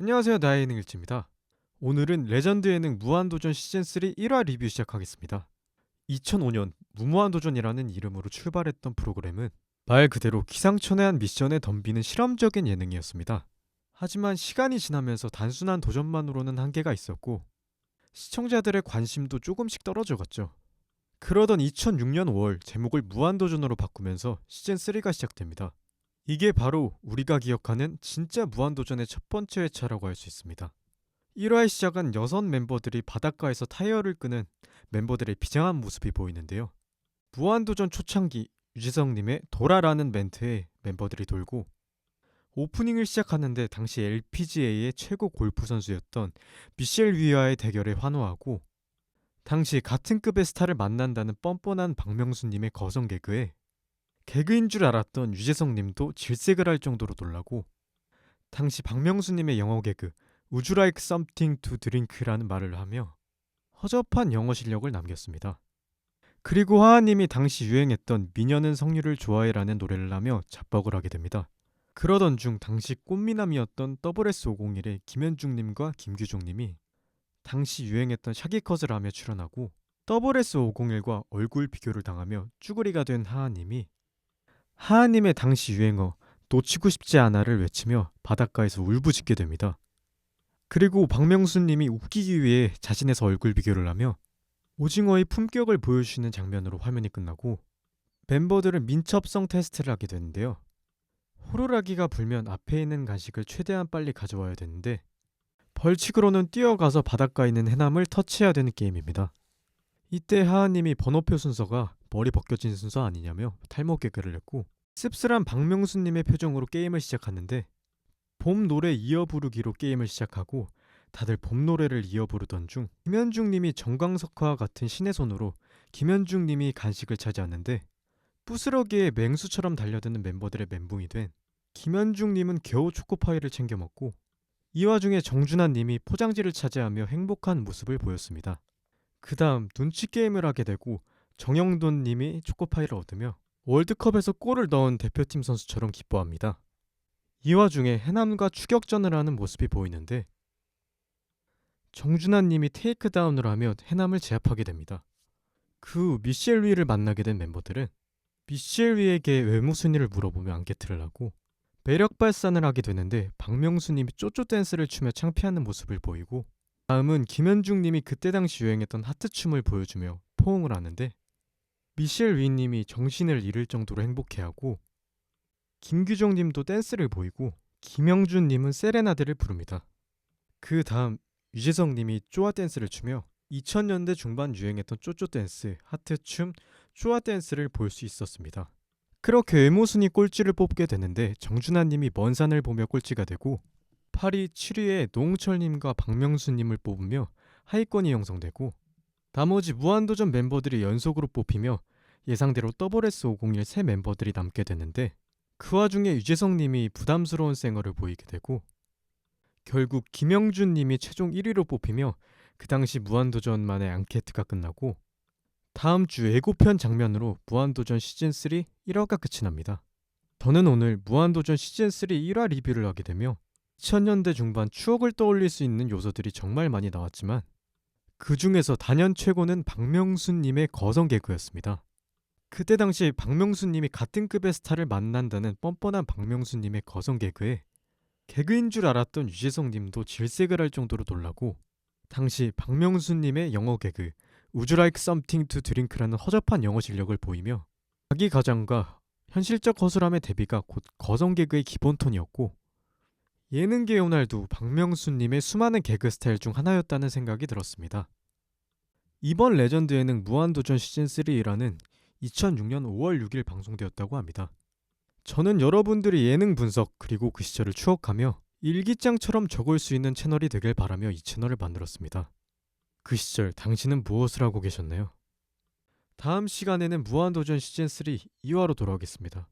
안녕하세요 나의 예능 일지입니다. 오늘은 레전드 예능 무한도전 시즌3 1화 리뷰 시작하겠습니다. 2005년 무무한도전이라는 이름으로 출발했던 프로그램은 말 그대로 기상천외한 미션에 덤비는 실험적인 예능이었습니다. 하지만 시간이 지나면서 단순한 도전만으로는 한계가 있었고 시청자들의 관심도 조금씩 떨어져갔죠. 그러던 2006년 5월 제목을 무한도전으로 바꾸면서 시즌3가 시작됩니다. 이게 바로 우리가 기억하는 진짜 무한도전의 첫 번째 회차라고 할 수 있습니다. 1화의 시작은 여섯 멤버들이 바닷가에서 타이어를 끄는 멤버들의 비장한 모습이 보이는데요. 무한도전 초창기 유지성님의 도라라는 멘트에 멤버들이 돌고 오프닝을 시작하는데 당시 LPGA의 최고 골프 선수였던 미셸 위와의 대결에 환호하고 당시 같은 급의 스타를 만난다는 뻔뻔한 박명수님의 거성 개그에 개그인 줄 알았던 유재석 님도 질색을 할 정도로 놀라고 당시 박명수 님의 영어 개그 Would you like something to drink라는 말을 하며 허접한 영어 실력을 남겼습니다. 그리고 하하님이 당시 유행했던 미녀는 성류를 좋아해라는 노래를 하며 잡박을 하게 됩니다. 그러던 중 당시 꽃미남이었던 WS501의 김현중님과 김규종님이 당시 유행했던 샤기컷을 하며 출연하고 WS501과 얼굴 비교를 당하며 쭈구리가 된 하하님이 하하님의 당시 유행어 놓치고 싶지 않아를 외치며 바닷가에서 울부짖게 됩니다. 그리고 박명수 님이 웃기기 위해 자신에서 얼굴 비교를 하며 오징어의 품격을 보여주시는 장면으로 화면이 끝나고 멤버들은 민첩성 테스트를 하게 되는데요. 호루라기가 불면 앞에 있는 간식을 최대한 빨리 가져와야 되는데 벌칙으로는 뛰어가서 바닷가에 있는 해남을 터치해야 되는 게임입니다. 이때 하하님이 번호표 순서가 머리 벗겨진 순서 아니냐며 탈모 개그를 했고 씁쓸한 박명수님의 표정으로 게임을 시작하는데 봄 노래 이어 부르기로 게임을 시작하고 다들 봄 노래를 이어 부르던 중 김현중 님이 정광석화와 같은 신의 손으로 김현중 님이 간식을 차지하는데 부스러기에 맹수처럼 달려드는 멤버들의 멘붕이 된 김현중 님은 겨우 초코파이를 챙겨 먹고 이 와중에 정준하 님이 포장지를 차지하며 행복한 모습을 보였습니다. 그 다음 눈치 게임을 하게 되고 정영돈 님이 초코파이를 얻으며 월드컵에서 골을 넣은 대표팀 선수처럼 기뻐합니다. 이 와중에 해남과 추격전을 하는 모습이 보이는데 정준하 님이 테이크다운을 하며 해남을 제압하게 됩니다. 그 후 미셸 위를 만나게 된 멤버들은 미셸 위에게 외모 순위를 물어보며 안개트를 하고 매력 발산을 하게 되는데 박명수 님이 쪼쪼 댄스를 추며 창피하는 모습을 보이고 다음은 김현중 님이 그때 당시 유행했던 하트 춤을 보여주며 포옹을 하는데 미셸 위님이 정신을 잃을 정도로 행복해하고 김규정 님도 댄스를 보이고 김영준 님은 세레나데를 부릅니다. 그 다음 유재석 님이 쪼아 댄스를 추며 2000년대 중반 유행했던 쪼쪼 댄스, 하트 춤, 쪼아 댄스를 볼 수 있었습니다. 그렇게 외모순위 꼴찌를 뽑게 되는데 정준하 님이 먼 산을 보며 꼴찌가 되고 8위, 7위에 노홍철 님과 박명수 님을 뽑으며 하위권이 형성되고 나머지 무한도전 멤버들이 연속으로 뽑히며 예상대로 WS501 새 멤버들이 남게 되는데 그 와중에 유재석 님이 부담스러운 쌩얼을 보이게 되고 결국 김영준 님이 최종 1위로 뽑히며 그 당시 무한도전만의 앙케트가 끝나고 다음 주 예고편 장면으로 무한도전 시즌3 1화가 끝이 납니다. 저는 오늘 무한도전 시즌3 1화 리뷰를 하게 되며 2000년대 중반 추억을 떠올릴 수 있는 요소들이 정말 많이 나왔지만 그 중에서 단연 최고는 박명수님의 거성 개그였습니다. 그때 당시 박명수님이 같은 급의 스타를 만난다는 뻔뻔한 박명수님의 거성 개그에 개그인 줄 알았던 유재석님도 질색을 할 정도로 놀라고 당시 박명수님의 영어 개그 Would you like something to drink라는 허접한 영어 실력을 보이며 자기 가장과 현실적 허술함의 대비가 곧 거성 개그의 기본 톤이었고 예능계 호날두 박명수님의 수많은 개그 스타일 중 하나였다는 생각이 들었습니다. 이번 레전드 예능 무한도전 시즌3라는 2006년 5월 6일 방송되었다고 합니다. 저는 여러분들이 예능 분석 그리고 그 시절을 추억하며 일기장처럼 적을 수 있는 채널이 되길 바라며 이 채널을 만들었습니다. 그 시절 당신은 무엇을 하고 계셨나요? 다음 시간에는 무한도전 시즌3 2화로 돌아오겠습니다.